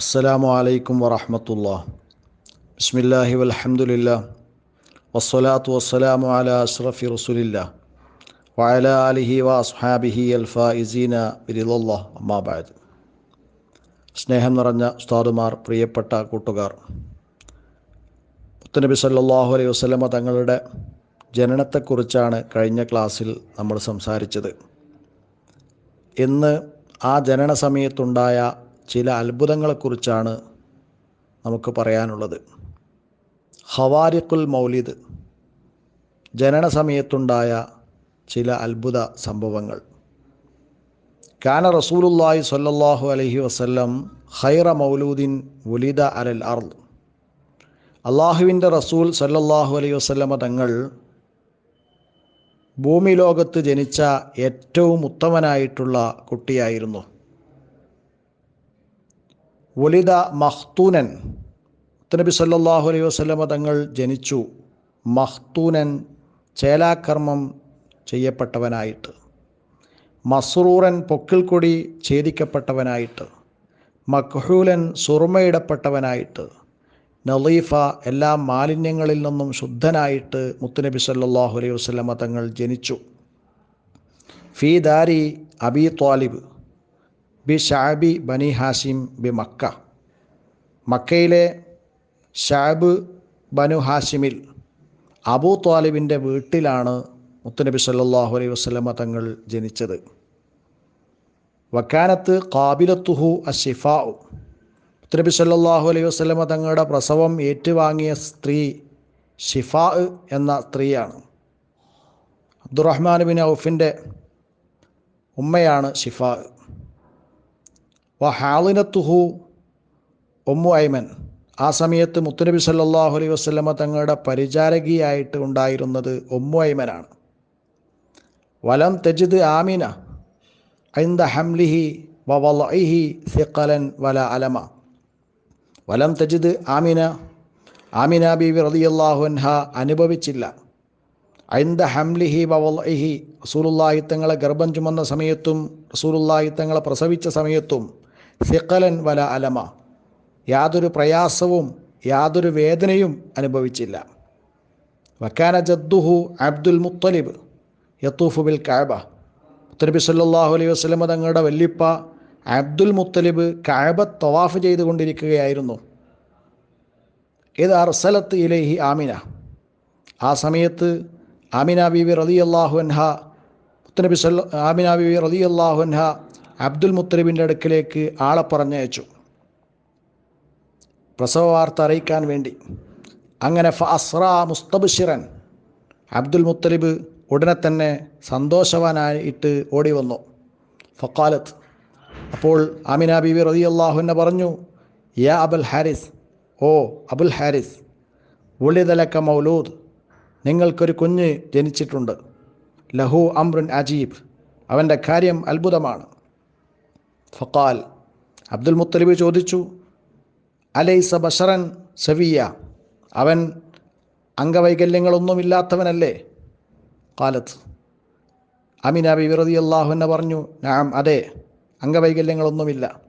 അസ്സലാമു അലൈക്കും വറഹമത്തുള്ള ബിസ്മില്ലാഹി വലഹമുല്ല വസ്സലാത്തു വസ്സലാമു അല അഷ്റഫി റസുലില്ല വയല അലിഹി വ അസ്ഹാബിഹി അൽഫായിസീന ബിരിലുള്ള അമ്മാബാദ് സ്നേഹം നിറഞ്ഞ ഉസ്താദുമാർ പ്രിയപ്പെട്ട കൂട്ടുകാർ. മുത്തനബി സല്ലാഹു അലൈഹി വസ്ലമ തങ്ങളുടെ ജനനത്തെക്കുറിച്ചാണ് കഴിഞ്ഞ ക്ലാസ്സിൽ നമ്മൾ സംസാരിച്ചത്. ഇന്ന് ആ ജനന സമയത്തുണ്ടായ ചില അത്ഭുതങ്ങളെക്കുറിച്ചാണ് നമുക്ക് പറയാനുള്ളത്. ഹവാരിഖുൽ മൗലിദ് ജനന സമയത്തുണ്ടായ ചില അത്ഭുത സംഭവങ്ങൾ. കാന റസൂലുല്ലാഹി സ്വല്ലല്ലാഹു അലഹി വസല്ലം ഹൈറ മൗലൂദിൻ വുലിദ അലൽ അർദ്. അള്ളാഹുവിന്റെ റസൂൽ സല്ലല്ലാഹു അലൈഹി വസ്ലമ തങ്ങൾ ഭൂമി ലോകത്ത് ജനിച്ച ഏറ്റവും ഉത്തമനായിട്ടുള്ള കുട്ടിയായിരുന്നു. വലിത മഹ്തൂനൻ. നബി സല്ലാഹു അലൈഹി വസ്ലമ തങ്ങൾ ജനിച്ചു. മഹ്തൂനൻ ചേലാകർമ്മം ചെയ്യപ്പെട്ടവനായിട്ട്. മസ്റൂറൻ പൊക്കിൾക്കൊടി ഛേദിക്കപ്പെട്ടവനായിട്ട്. മഖ്ഹൂലൻ സുറുമയിടപ്പെട്ടവനായിട്ട്. നലീഫ എല്ലാ മാലിന്യങ്ങളിൽ നിന്നും ശുദ്ധനായിട്ട് മുത്തുനബി സല്ലാഹു അലൈഹി വസ്ലമ തങ്ങൾ ജനിച്ചു. ഫി ദാരി അബി ത്വാലിബ്. ബി ഷാബി ബനി ഹാഷിം ബി മക്ക. മക്കയിലെ ഷാബ് ബനു ഹാഷിമിൽ അബൂ ത്വാലിബിന്റെ വീട്ടിലാണ് മുത്തുനബി സല്ലാഹു അലൈഹി വസ്ലമ തങ്ങൾ ജനിച്ചത്. വക്കാനത്ത് കാബിലത്തുഹു അഷിഫാ മുത്തുനബി സല്ലാഹു അലൈഹി വസ്ലമ തങ്ങളുടെ പ്രസവം ഏറ്റുവാങ്ങിയ സ്ത്രീ ഷിഫാ എന്ന സ്ത്രീയാണ്. അബ്ദുറഹ്മാൻ ബിൻ ഔഫിന്റെ ഉമ്മയാണ് ഷിഫാ വ ഹാലിനത്തുഹു ഒമ്മു ഐമൻ. ആ സമയത്ത് മുത്തുനബി സല്ലാഹു അലൈ വസ്ലമ തങ്ങളുടെ പരിചാരകിയായിട്ട് ഉണ്ടായിരുന്നത് ഒമ്മു ഐമനാണ്. വലം തെജിദ് ആമിന ഐന്ദ ഹംലിഹി വവലഹി സിഖലൻ വല അലമ. വലം തെജിദ് ആമിന ആമിന ബീവി റളിയല്ലാഹു അൻഹ അനുഭവിച്ചില്ല. ഐന്ദ ഹംലിഹി വവലഹി റസൂലുള്ളാഹി തങ്ങളെ ഗർഭം ചുമന്ന സമയത്തും റസൂലുള്ളാഹി തങ്ങളെ പ്രസവിച്ച സമയത്തും സിഖലൻ വല അലമ. യാതൊരു പ്രയാസവും യാതൊരു വേദനയും അനുഭവിച്ചില്ല. വക്കാന ജദ്ദുഹു അബ്ദുൽ മുത്തലിബ് യത്തൂഫു ബിൽ കാബ. മുത്തനബി സല്ലാഹു അലൈഹി വസ്ലമ തങ്ങളുടെ വല്യപ്പ അബ്ദുൽ മുത്തലിബ് കാബ തവാഫ് ചെയ്തുകൊണ്ടിരിക്കുകയായിരുന്നു. ഇത് അർസലത്ത് ഇലേഹി ആമിന. ആ സമയത്ത് ആമിന ബീവി റതി അള്ളാഹു മുത്തനബി സല്ല ആമിന ബീവി റതി അള്ളാഹു അബ്ദുൽ മുത്തലിബിന്റെ അടുക്കിലേക്ക് ആളെ പറഞ്ഞയച്ചു. പ്രസവ വാർത്ത അറിയിക്കാൻ വേണ്ടി. അങ്ങനെ ഫ അസ്ര മുസ്തബിഷിറൻ. അബ്ദുൽ മുത്തലിബ് ഉടനെ തന്നെ സന്തോഷവാനായിട്ട് ഓടി വന്നു. ഫക്കാലത്ത് അപ്പോൾ ആമിന ബിബി റതി അള്ളാഹുവിനെ പറഞ്ഞു യാ അബുൽ ഹാരിസ് ഓ അബുൽ ഹാരിസ് ഉള്ളിതലക്ക മൗലൂദ് നിങ്ങൾക്കൊരു കുഞ്ഞ് ജനിച്ചിട്ടുണ്ട്. ലഹു അമ്രുൻ അജീബ്. അവന്റെ കാര്യം അത്ഭുതമാണ്. ഫക്കാൽ അബ്ദുൽ മുത്തലിബ് ചോദിച്ചു അലൈസ ബഷറൻ സവിയ? അവൻ അംഗവൈകല്യങ്ങളൊന്നുമില്ലാത്തവനല്ലേ? കാലത്ത് അമിന ബി വിറതി അള്ളാഹുവിനെ പറഞ്ഞു നാം അതെ അംഗവൈകല്യങ്ങളൊന്നുമില്ല.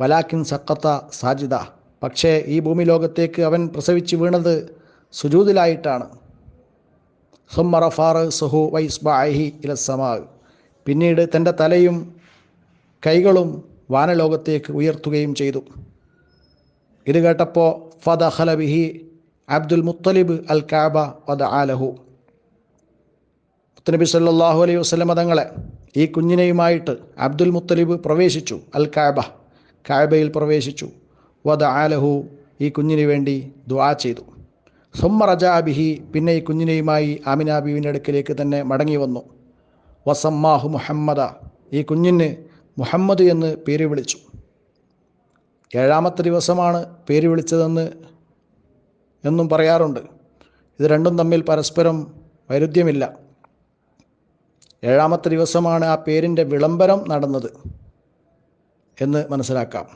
വലാക്കിൻ സക്കത്ത സാജിദ. പക്ഷേ ഈ ഭൂമി ലോകത്തേക്ക് അവൻ പ്രസവിച്ച് വീണത് സുജൂതിലായിട്ടാണ്. സുമ്മറഫാറ് സുഹു വൈസ്ബാഹി ഇലസമാ പിന്നീട് തന്റെ തലയും കൈകളും വാനലോകത്തേക്ക് ഉയർത്തുകയും ചെയ്തു. ഇത് കേട്ടപ്പോൾ ഫദ ഖലബിഹി അബ്ദുൽ മുത്തലിബ് അൽ കാബ വദ ആലഹു മുത്തനബി സല്ലാഹു അലൈഹി വസ്ലമ തങ്ങളെ ഈ കുഞ്ഞിനെയുമായിട്ട് അബ്ദുൽ മുത്തലിബ് പ്രവേശിച്ചു അൽ കാബ കാബയിൽ പ്രവേശിച്ചു വദ ആലഹു ഈ കുഞ്ഞിന് വേണ്ടി ദുആ ചെയ്തു. സുമ്മ റജാബിഹി പിന്നെ ഈ കുഞ്ഞിനെയുമായി ആമിന ബീവിന്റെ അടുക്കിലേക്ക് തന്നെ മടങ്ങി വന്നു. വസമ്മാഹു മുഹമ്മദ ഈ കുഞ്ഞിന് മുഹമ്മദ് എന്ന് പേര് വിളിച്ചു. ഏഴാമത്തെ ദിവസമാണ് പേര് വിളിച്ചതെന്ന് എന്നും പറയാറുണ്ട്. ഇത് രണ്ടും തമ്മിൽ പരസ്പരം വൈരുദ്ധ്യമില്ല. ഏഴാമത്തെ ദിവസമാണ് ആ പേരിന്റെ വിളംബരം നടന്നത് എന്ന് മനസ്സിലാക്കാം.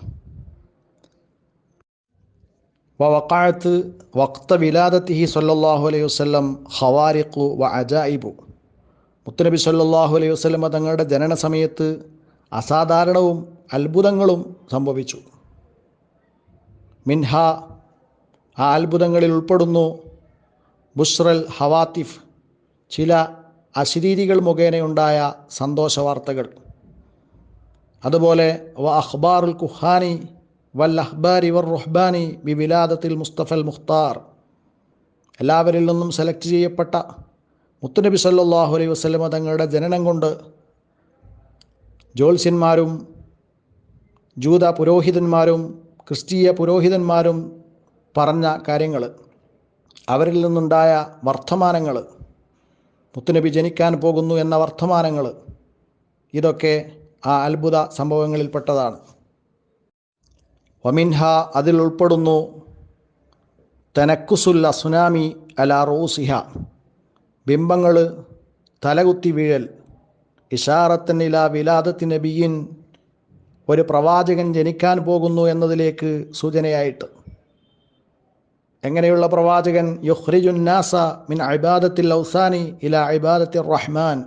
വക്കാഴത്ത് വക്ത വിലാദത്തിഹി സല്ലാഹു അലൈഹി വസ്ലം ഹവാരിഖു വ അജായിബു. മുത്തനബി സല്ലാഹു അലൈഹി വസ്ലമ തങ്ങളുടെ ജനന സമയത്ത് അസാധാരണവും അത്ഭുതങ്ങളും സംഭവിച്ചു. മിൻഹ ആ അത്ഭുതങ്ങളിൽ ഉൾപ്പെടുന്നു. ബുസ്രൽ ഹവാത്തിഫ് ചില അശരീരികൾ മുഖേനയുണ്ടായ സന്തോഷ വാർത്തകൾ അതുപോലെ വ അഖ്ബാറുൽ കുഹാനി വൽ അഹ്ബാരി വർ റുഹ്ബാനി ബി വിലാദത്തിൽ മുസ്തഫൽ മുഖ്താർ. എല്ലാവരിൽ നിന്നും സെലക്ട് ചെയ്യപ്പെട്ട മുത്തുനബി സല്ലാഹു അലൈഹി വസ്ലമ തങ്ങളുടെ ജനനം കൊണ്ട് ജ്യോത്സ്യന്മാരും ജൂത പുരോഹിതന്മാരും ക്രിസ്തീയ പുരോഹിതന്മാരും പറഞ്ഞ കാര്യങ്ങൾ അവരിൽ നിന്നുണ്ടായ വർത്തമാനങ്ങൾ മുത്തുനബി ജനിക്കാൻ പോകുന്നു എന്ന വർത്തമാനങ്ങൾ ഇതൊക്കെ ആ അത്ഭുത സംഭവങ്ങളിൽപ്പെട്ടതാണ്. വമിൻഹ അതിൽ ഉൾപ്പെടുന്നു തനക്കുസുല്ല സുനാമി അല റോസിഹ ബിംബങ്ങൾ തലകുത്തി വീഴൽ. ഇഷാറത്തനില വിലാദത്തി നബിയിൻ ഒരു പ്രവാചകൻ ജനിക്കാൻ പോകുന്നു എന്നതിലേക്ക് സൂചനയായിട്ട്. എങ്ങനെയുള്ള പ്രവാചകൻ? യുഹ്രിജുന്നാസ മിൻ അബാദത്തിൽ ഔസാനി ഇല അബാദത്തിൽ റഹ്മാൻ.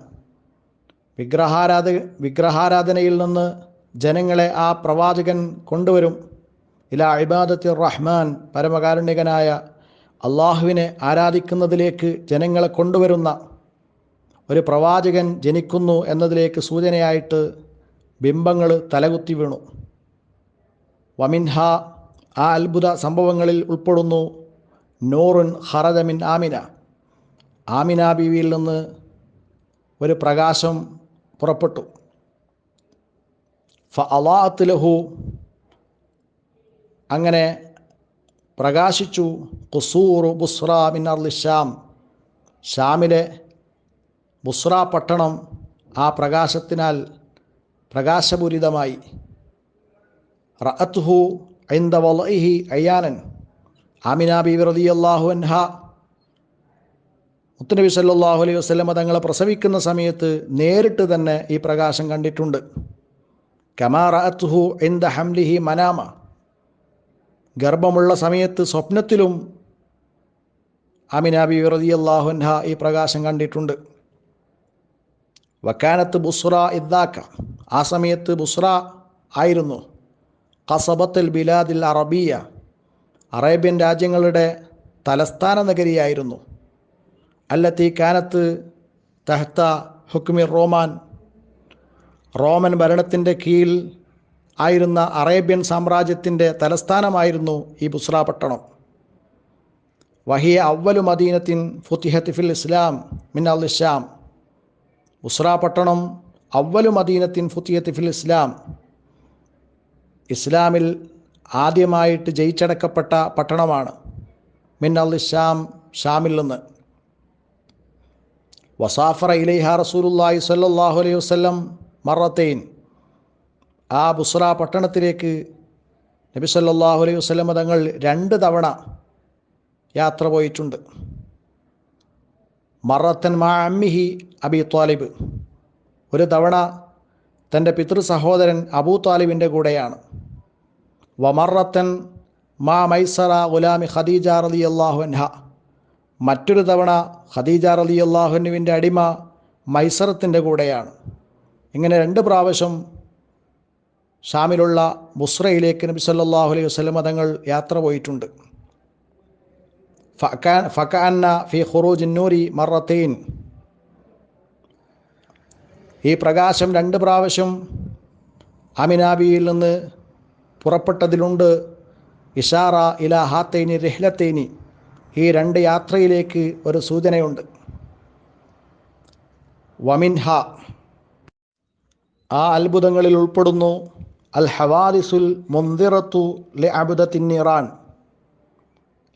വിഗ്രഹാരാധ വിഗ്രഹാരാധനയിൽ നിന്ന് ജനങ്ങളെ ആ പ്രവാചകൻ കൊണ്ടുവരും. ഇല അബാദത്തിൽ റഹ്മാൻ പരമകാരുണ്യകനായ അള്ളാഹുവിനെ ആരാധിക്കുന്നതിലേക്ക് ജനങ്ങളെ കൊണ്ടുവരുന്ന ഒരു പ്രവാചകൻ ജനിക്കുന്നു എന്നതിലേക്ക് സൂചനയായിട്ട് ബിംബങ്ങൾ തലകുത്തി വീണു. വമിൻഹ ആ അത്ഭുത സംഭവങ്ങളിൽ ഉൾപ്പെടുന്നു. നൂറുൻ ഹറജമിൻ ആമിന. ആമിന ബീവിയിൽ നിന്ന് ഒരു പ്രകാശം പുറപ്പെട്ടു. ഫ അവാത്ത് ലഹു. അങ്ങനെ പ്രകാശിച്ചു. കുസൂറു ബുസ്ര മിൻ അർലി ഷാം ഷാമിലെ ബുസ്ര പട്ടണം ആ പ്രകാശത്തിനാൽ പ്രകാശപൂരിതമായി. റഅത്ഹു ഐന്ദ വലഇഹി അയ്യാനൻ. ആമിന ബീവി അള്ളാഹു അൻഹ. മുത്തുനബി സല്ലാഹു അലൈഹി വസല്ലമ തങ്ങളെ പ്രസവിക്കുന്ന സമയത്ത് നേരിട്ട് തന്നെ ഈ പ്രകാശം കണ്ടിട്ടുണ്ട്. കമാ റഅത്തുഹു ഇന്ദ ഹംലിഹി മനാമ. ഗർഭമുള്ള സമയത്ത് സ്വപ്നത്തിലും അമിനാബി ബീവി അള്ളാഹുൻഹ ഈ പ്രകാശം കണ്ടിട്ടുണ്ട്. വക്കാനത്ത് ബുസ്ര ഇദ്ദാക്ക. ആ സമയത്ത് ബുസ്ര ആയിരുന്നു. കസബത്തൽ ബിലാദിൽ അറബിയ അറേബ്യൻ രാജ്യങ്ങളുടെ തലസ്ഥാന നഗരിയായിരുന്നു. അല്ലത്തി കാനത്ത് തഹത്ത ഹുക്മി റോമാൻ റോമൻ ഭരണത്തിന്റെ കീഴിൽ ആയിരുന്ന അറേബ്യൻ സാമ്രാജ്യത്തിന്റെ തലസ്ഥാനമായിരുന്നു ഈ ബുസ്ര പട്ടണം. വഹിയ അവ്വലു മദീനത്തിൻ ഫുത്തിഹത്ത് ഫിൽ ഇസ്ലാം മിൻ അൽ ഇസ്ലാം. ബുസ്ര പട്ടണം അവലു മദീനത്തിൻ ഫുത്തിയത്ത് ഫിൽ ഇസ്ലാം. ഇസ്ലാമിൽ ആദ്യമായിട്ട് ജയിച്ചടക്കപ്പെട്ട പട്ടണമാണ് മിൻ അൽ ഇസ്ലാം ഷാമിൽ നിന്ന്. വസാഫറ ഇലൈഹ റസൂലുല്ലാഹി സല്ലാഹു അലൈഹി വസ്ലം മറത്തേൻ. ആ ബുസ്ര പട്ടണത്തിലേക്ക് നബി സല്ലാഹു അലൈഹി വസ്ലം തങ്ങൾ രണ്ട് തവണ യാത്ര പോയിട്ടുണ്ട്. മറത്തൻ മാ അമ്മിഹി അബി ത്വാലിബ്. ഒരു തവണ തന്റെ പിതൃ സഹോദരൻ അബൂ താലിബിന്റെ കൂടെയാണ്. വമറത്തൻ മാ മൈസറ ഗുലാമി ഖദീജ റലി അൻഹ. മറ്റൊരു തവണ ഖദീജ റലി അള്ളാഹുനുവിന്റെ അടിമ മൈസറത്തിന്റെ കൂടെയാണ്. ഇങ്ങനെ രണ്ട് പ്രാവശ്യം ഷാമിലുള്ള ബുസ്രയിലേക്ക് നബി സല്ലാഹു അലൈഹി വസ്ലം തങ്ങൾ യാത്ര പോയിട്ടുണ്ട്. ഫക്കാന്ന ഫി ഖുറൂജ് നൂരി മറത്തീൻ ഈ പ്രകാശം രണ്ട് പ്രാവശ്യം അമിനാബിയിൽ നിന്ന് പുറപ്പെട്ടതിലുണ്ട്. ഇഷാറ ഇല ഹാത്തേനി രഹ്ലത്തേനി ഈ രണ്ട് യാത്രയിലേക്ക് ഒരു സൂചനയുണ്ട്. വമിൻഹ ആ അത്ഭുതങ്ങളിൽ ഉൾപ്പെടുന്നു. അൽ ഹവാദിസുൽ മുന്തിറത്തു ലെ അബുദത്തിന്നിറാൻ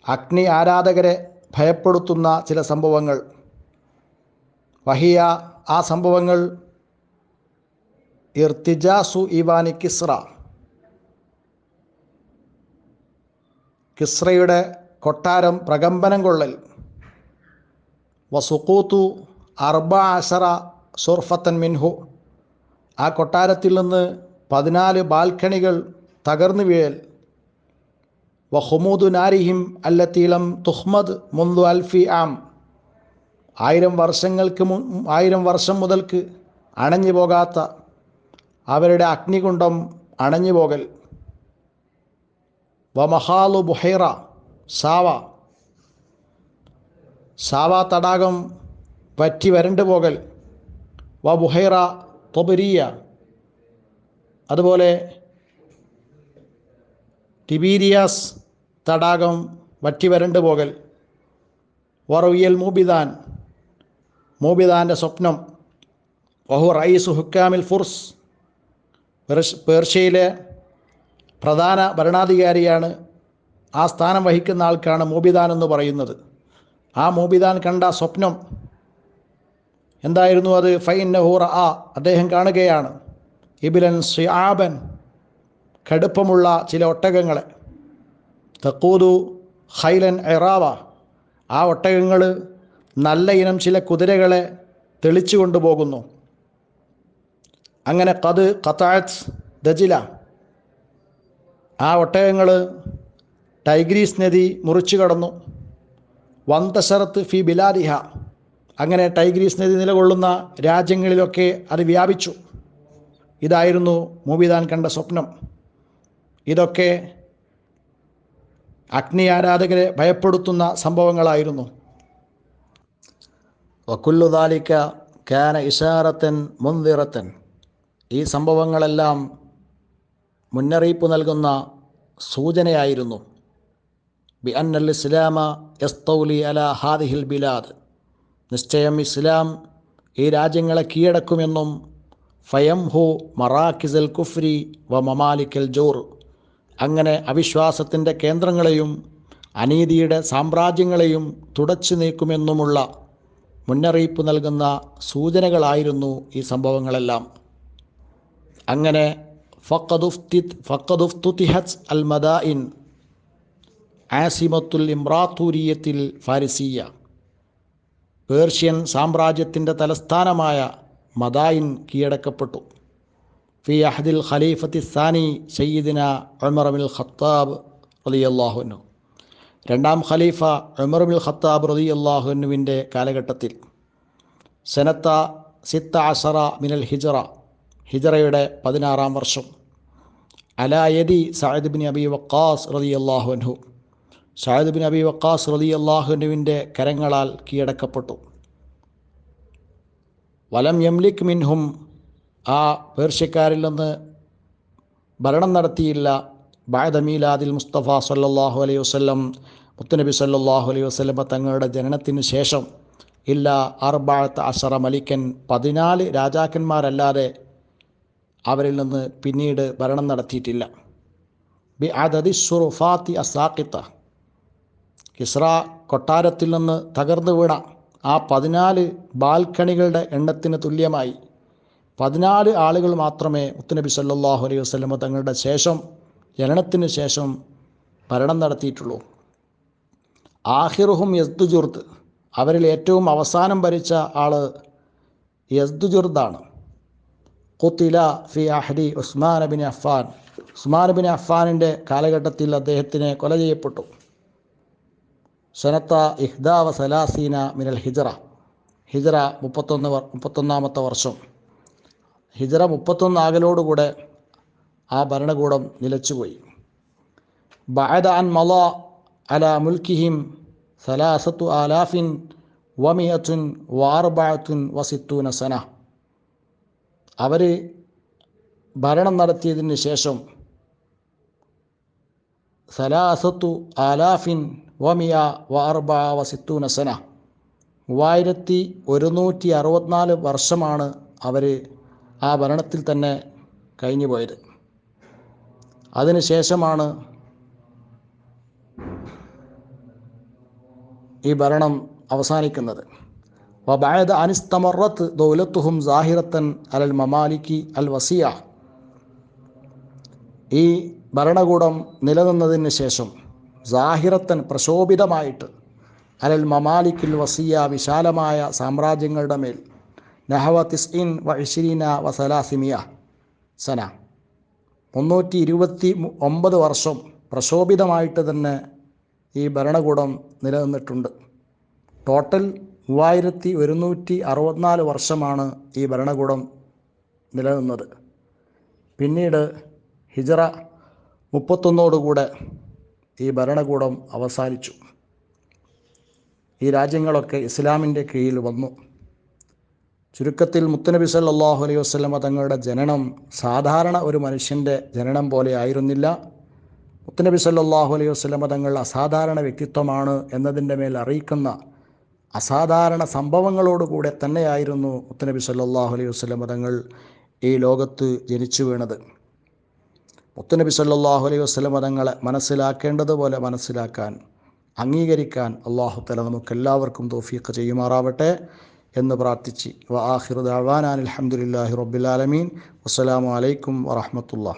അഗ്നി ആരാധകരെ ഭയപ്പെടുത്തുന്ന ചില സംഭവങ്ങൾ. വഹിയ ആ സംഭവങ്ങൾ ഇർത്തിജാസു ഇവാനി കിസ്ര. കിസ്രയുടെ കൊട്ടാരം പ്രകമ്പനം കൊള്ളൽ. വസുക്കൂത്തു അർബ അഷറ സുർഫത്തൻ മിൻഹു. ആ കൊട്ടാരത്തിൽ നിന്ന് പതിനാല് ബാൽക്കണികൾ തകർന്നു വീഴൽ. വഹുമൂദു നാരിഹിം അല്ലത്തീളം തുഹ്മദ് മുന്തു അൽഫി ആം. ആയിരം വർഷങ്ങൾക്ക് മുൻ ആയിരം വർഷം മുതൽക്ക് അണഞ്ഞു പോകാത്ത അവരുടെ അഗ്നികുണ്ടം അണഞ്ഞു പോകൽ. വ മഹാലു ബുഹൈറ സാവ. സാവ തടാകം പറ്റി വരണ്ടു പോകൽ. വ ബുഹൈറ തൊബരിയ. അതുപോലെ ടിബീരിയാസ് തടാകം വറ്റി വരണ്ടു പോകൽ. വറവിയൽ മൂബിദാൻ മൂബിദാന്റെ സ്വപ്നം. വഹു റയീസ് ഹുക്കാമിൽ ഫുർസ്. പേർഷ് പേർഷ്യയിലെ പ്രധാന ഭരണാധികാരിയാണ് ആ സ്ഥാനം വഹിക്കുന്ന ആൾക്കാണ് മൂബിദാൻ എന്ന് പറയുന്നത്. ആ മൂബിദാൻ കണ്ട സ്വപ്നം എന്തായിരുന്നു അത്? ഫൈൻ ഹൂറ ആ അദ്ദേഹം കാണുകയാണ്. ഇബിലൻ സിയാബൻ കടുപ്പമുള്ള ചില ഒട്ടകങ്ങളെ. തക്കൂതു ഹൈലൻ എറാവ ആ ഒട്ടകങ്ങൾ നല്ല ഇനം ചില കുതിരകളെ തെളിച്ചു കൊണ്ടുപോകുന്നു. അങ്ങനെ കത് കത്താത്ത് ദജില. ആ ഒട്ടകങ്ങൾ ടൈഗ്രീസ് നദി മുറിച്ചു കടന്നു. വന്തശറത്ത് ഫി ബിലാദിഹ. അങ്ങനെ ടൈഗ്രീസ് നദി നിലകൊള്ളുന്ന രാജ്യങ്ങളിലൊക്കെ അത് വ്യാപിച്ചു. ഇതായിരുന്നു മൂബിദാൻ കണ്ട സ്വപ്നം. ഇതൊക്കെ അഗ്നി ആരാധകരെ ഭയപ്പെടുത്തുന്ന സംഭവങ്ങളായിരുന്നു. വക്കുല്ലുദാലിക്ക കാന ഇഷാറത്തൻ മുൻതിറത്തൻ ഈ സംഭവങ്ങളെല്ലാം മുന്നറിയിപ്പ് നൽകുന്ന സൂചനയായിരുന്നു. ബി അന്നൽ ഇസ്ലാമ എസ്തൗലി അല ഹാദിഹിൽ ബിലാദ്. നിശ്ചയം ഇസ്ലാം ഈ രാജ്യങ്ങളെ കീഴടക്കുമെന്നും ഫയംഹു മറാഖിസൽ കുഫ്രി വ മമാലിക്കൽ ജോർ. അങ്ങനെ അവിശ്വാസത്തിന്റെ കേന്ദ്രങ്ങളെയും അനീതിയുടെ സാമ്രാജ്യങ്ങളെയും തുടച്ചു നീക്കുമെന്നുമുള്ള മുന്നറിയിപ്പ് നൽകുന്ന സൂചനകളായിരുന്നു ഈ സംഭവങ്ങളെല്ലാം. അങ്ങനെ ഫക്കദുഫ്തിത് ഫക്കദുഫ്തുതിഹത്ത് അൽ മദാഇൻ ആസിമത്തുൽ ഇമ്രാത്തൂരിയത്തിൽ ഫാരിസീയ പേർഷ്യൻ സാമ്രാജ്യത്തിന്റെ തലസ്ഥാനമായ മദായിൻ കീഴടക്കപ്പെട്ടു. ഫി അഹദിൽ ഖലീഫത്തി സാനി സയ്യിദിന ഉമറമിൽ ഖത്താബ് റളിയല്ലാഹുനു രണ്ടാം ഖലീഫ ഉമറുൽ ഖത്താബ് റളിയല്ലാഹുനുവിന്റെ കാലഘട്ടത്തിൽ സെനത്ത സിത്ത അസറ മിനൽ ഹിജറ ഹിജറയുടെ പതിനാറാം വർഷം. അലായദി സഅദ് ബിൻ അബി വക്കാസ് റളിയല്ലാഹു അള്ളാഹുനു സഅദ് ബിൻ അബി വക്കാസ് റളിയല്ലാഹുനുവിന്റെ കരങ്ങളാൽ കീഴടക്കപ്പെട്ടു. വലം യംലിക് മിൻഹും ആ പേർഷ്യക്കാരിൽ നിന്ന് ഭരണം നടത്തിയില്ല. ബാദ മീലാദിൽ മുസ്തഫ സല്ലാഹു അലൈഹി വസ്ലം മുത്തുനബി സല്ലാഹു അലൈഹി വസ്ലമ തങ്ങളുടെ ജനനത്തിന് ശേഷം ഇല്ല അർബാഴത്ത് അഷറ മലിക്കൻ പതിനാല് രാജാക്കന്മാരല്ലാതെ അവരിൽ നിന്ന് പിന്നീട് ഭരണം നടത്തിയിട്ടില്ല. ബി അദദി സുറുഫാത്തി അസാക്കിത്ത കിസ്ര കൊട്ടാരത്തിൽ നിന്ന് തകർന്നു വീണ ആ പതിനാല് ബാൽക്കണികളുടെ എണ്ണത്തിന് തുല്യമായി. പതിനാല് ആളുകൾ മാത്രമേ മുത്തുനബി സല്ലാഹു അലൈഹി വസ്ലമ തങ്ങളുടെ ശേഷം ജനനത്തിന് ശേഷം ഭരണം നടത്തിയിട്ടുള്ളൂ. ആഹിറുഹും യസ്ദുജുർദ് അവരിൽ ഏറ്റവും അവസാനം ഭരിച്ച ആൾ യസ്ദുജുർദാണ്. കുത്തില ഫി അഹ്ലി ഉസ്മാൻ അബിൻ അഫ്ഫാൻ. ഉസ്മാൻ അബിൻ അഫ്ഫാനിന്റെ കാലഘട്ടത്തിൽ അദ്ദേഹത്തിനെ കൊല ചെയ്യപ്പെട്ടു. സനത്ത ഇഹ്ദാവ സലാസീന മിനൽ ഹിജറ. ഹിജറ മുപ്പത്തൊന്ന് മുപ്പത്തൊന്നാമത്തെ വർഷം. ഹിജറ മുപ്പത്തൊന്ന് ആകലോടുകൂടെ ആ ഭരണകൂടം നിലച്ചുപോയി. ബഅദ അൻ മല അല മുൽക്കിഹിം സലാസത്തു ആലാഫിൻ വമിയത്തുൻ വാർബാത്തുൻ വസിത്തൂന സന. അവർ ഭരണം നടത്തിയതിന് ശേഷം സലാസത്തു ആലാഫിൻ വമിയ വാർബ വസിത്തൂന സന. മൂവായിരത്തി ഒരുന്നൂറ്റി അറുപത്തിനാല് വർഷമാണ് അവർ ആ ഭരണത്തിൽ തന്നെ കഴിഞ്ഞു പോയത്. അതിനുശേഷമാണ് ഈ ഭരണം അവസാനിക്കുന്നത്. വബായത് അനിസ്തമറത്ത് ദൗലത്തുഹും സാഹിറത്തൻ അലൽ മമാലിക്കി അൽ വസിയ ഈ ഭരണകൂടം നിലനിന്നതിന് ശേഷം സാഹിറത്തൻ പ്രശോഭിതമായിട്ട് അലൽ മമാലിക്കിൽ വസിയ വിശാലമായ സാമ്രാജ്യങ്ങളുടെ മേൽ നഹവ തിസ്ഇൻ വ ഇഷിരീന വ സലാസിമിയ സന. മുന്നൂറ്റി ഇരുപത്തി ഒമ്പത് വർഷം പ്രശോഭിതമായിട്ട് തന്നെ ഈ ഭരണകൂടം നിലനിന്നിട്ടുണ്ട്. ടോട്ടൽ മൂവായിരത്തി ഒരുന്നൂറ്റി അറുപത്തിനാല് വർഷമാണ് ഈ ഭരണകൂടം നിലനിന്നത്. പിന്നീട് ഹിജറ മുപ്പത്തൊന്നോടുകൂടെ ഈ ഭരണകൂടം അവസാനിച്ചു. ഈ രാജ്യങ്ങളൊക്കെ ഇസ്ലാമിന്റെ കീഴിൽ വന്നു. ചുരുക്കത്തിൽ മുത്തനബി സല്ലാഹു അലൈഹി വസ്ലമ തങ്ങളുടെ ജനനം സാധാരണ ഒരു മനുഷ്യന്റെ ജനനം പോലെ ആയിരുന്നില്ല. മുത്തനബി സല്ലാഹു അലൈഹി വസ്ലമ തങ്ങൾ അസാധാരണ വ്യക്തിത്വമാണ് എന്നതിന്റെ മേൽ അറിയിക്കുന്ന അസാധാരണ സംഭവങ്ങളോടുകൂടെ തന്നെയായിരുന്നു മുത്തനബി സല്ലാഹു അലൈഹി വസ്ലമ തങ്ങൾ ഈ ലോകത്ത് ജനിച്ചു വീണത്. മുത്തനബി സല്ലാഹു അലൈഹി വസ്ലമ തങ്ങളെ മനസ്സിലാക്കേണ്ടതുപോലെ മനസ്സിലാക്കാൻ അംഗീകരിക്കാൻ അള്ളാഹു തല നമുക്കെല്ലാവർക്കും തോഫീക്ക് ചെയ്യുമാറാവട്ടെ. എന്ന് പ്രാർത്ഥിച്ച് വ ആഹിർ ദാവാനാൻ അലഹമുല്ലാഹി റബ്ബുലാലമീൻ വസ്സലാമു അലൈക്കും വറഹമത്തുള്ള